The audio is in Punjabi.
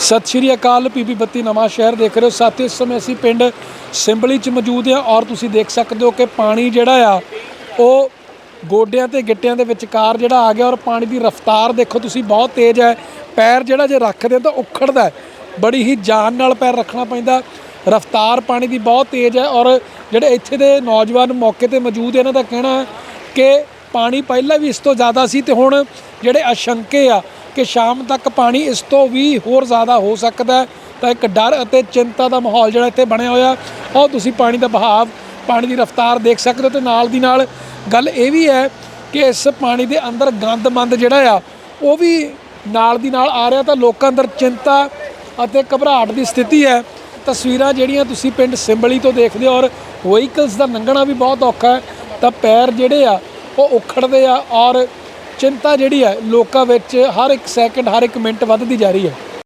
ਸਤਿ ਸ਼੍ਰੀ ਅਕਾਲ, ਪੀਪੀ ਬੱਤੀ ਨਵਾਂ ਸ਼ਹਿਰ ਦੇਖ ਰਹੇ ਹੋ। ਸਾਥੀ, ਇਸ ਸਮੇਂ ਅਸੀਂ ਪਿੰਡ ਸਿੰਬਲੀ ਚ ਮੌਜੂਦ ਹਾਂ ਔਰ ਤੁਸੀਂ ਦੇਖ ਸਕਦੇ ਹੋ ਕਿ ਪਾਣੀ ਜਿਹੜਾ ਆ, ਉਹ ਗੋਡਿਆਂ ਤੇ ਗਿੱਟਿਆਂ ਦੇ ਵਿਚਕਾਰ ਜਿਹੜਾ ਆ ਗਿਆ ਔਰ ਪਾਣੀ ਦੀ ਰਫ਼ਤਾਰ ਦੇਖੋ ਤੁਸੀਂ, ਬਹੁਤ ਤੇਜ਼ ਹੈ। ਪੈਰ ਜਿਹੜਾ ਜੇ ਰੱਖਦੇ ਤਾਂ ਉਖੜਦਾ ਬੜੀ ਹੀ ਜਾਨ ਨਾਲ ਪੈਰ ਰੱਖਣਾ ਪੈਂਦਾ। ਰਫ਼ਤਾਰ ਪਾਣੀ ਦੀ ਬਹੁਤ ਤੇਜ਼ ਹੈ ਔਰ ਜਿਹੜੇ ਇੱਥੇ ਦੇ ਨੌਜਵਾਨ ਮੌਕੇ ਤੇ ਮੌਜੂਦ ਇਹਨਾਂ ਦਾ ਕਹਿਣਾ ਹੈ ਕਿ ਪਾਣੀ ਪਹਿਲਾਂ ਵੀ ਇਸ ਤੋਂ ਜ਼ਿਆਦਾ ਸੀ ਤੇ ਹੁਣ ਜਿਹੜੇ ਅਸ਼ੰਕੇ ਆ ਕਿ ਸ਼ਾਮ ਤੱਕ ਪਾਣੀ ਇਸ ਤੋਂ ਵੀ ਹੋਰ ਜ਼ਿਆਦਾ ਹੋ ਸਕਦਾ ਤਾਂ ਇੱਕ ਡਰ ਅਤੇ ਚਿੰਤਾ ਦਾ ਮਾਹੌਲ ਜਿਹੜਾ ਇੱਥੇ ਬਣਿਆ ਹੋਇਆ। ਉਹ ਤੁਸੀਂ ਪਾਣੀ ਦਾ ਬਹਾਵ, ਪਾਣੀ ਦੀ ਰਫ਼ਤਾਰ ਦੇਖ ਸਕਦੇ ਹੋ ਤੇ ਨਾਲ ਦੀ ਨਾਲ ਗੱਲ ਇਹ ਵੀ ਹੈ ਕਿ ਇਸ ਪਾਣੀ ਦੇ ਅੰਦਰ ਗੰਦ ਮੰਦ ਜਿਹੜਾ ਆ, ਉਹ ਵੀ ਨਾਲ ਦੀ ਨਾਲ ਆ ਰਿਹਾ ਤਾਂ ਲੋਕਾਂ ਅੰਦਰ ਚਿੰਤਾ ਅਤੇ ਘਬਰਾਹਟ ਦੀ ਸਥਿਤੀ ਹੈ। ਤਸਵੀਰਾਂ ਜਿਹੜੀਆਂ ਤੁਸੀਂ ਪਿੰਡ ਸਿੰਬਲੀ ਤੋਂ ਦੇਖਦੇ ਹੋ ਔਰ ਵਹੀਕਲਸ ਦਾ ਲੰਘਣਾ ਵੀ ਬਹੁਤ ਔਖਾ ਹੈ। ਤਾਂ ਪੈਰ ਜਿਹੜੇ ਆ, ਉਹ ਉਖੜਦੇ ਆ ਔਰ ਚਿੰਤਾ ਜਿਹੜੀ ਹੈ ਲੋਕਾਂ ਵਿੱਚ ਹਰ ਇੱਕ ਸੈਕਿੰਡ ਹਰ ਇੱਕ ਮਿੰਟ ਵੱਧਦੀ ਜਾ ਰਹੀ ਹੈ।